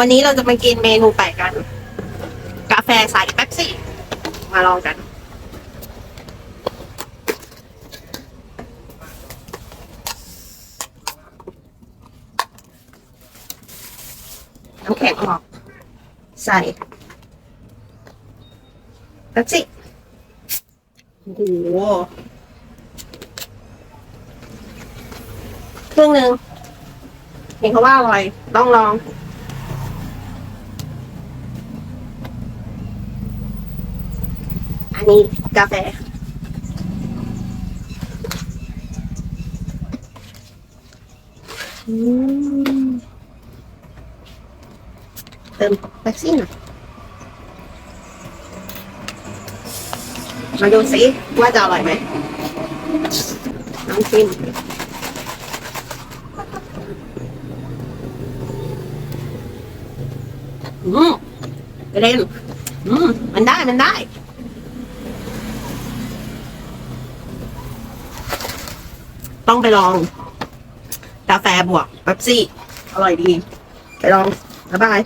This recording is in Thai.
วันนี้เราจะมากินเมนูแปลกกัน กาแฟใส่แป๊บซี่ มาลองกัน น้ำแข็งออกใส่แป๊บซี่โอ้โหครึ่งหนึ่งเห็นเขาว่าอร่อยต้องลอง อันนี้กาแฟอืมเติมแป๊บซี่หน่อยมาดูสิว่าจะอร่อยไหมน้ำจิ้มอืมกระเด็นอืมมันได้ มันได้ ต้องไปลอง กาแฟบวกเป๊ปซี่ อร่อยดี ไปลอง บ๊ายบาย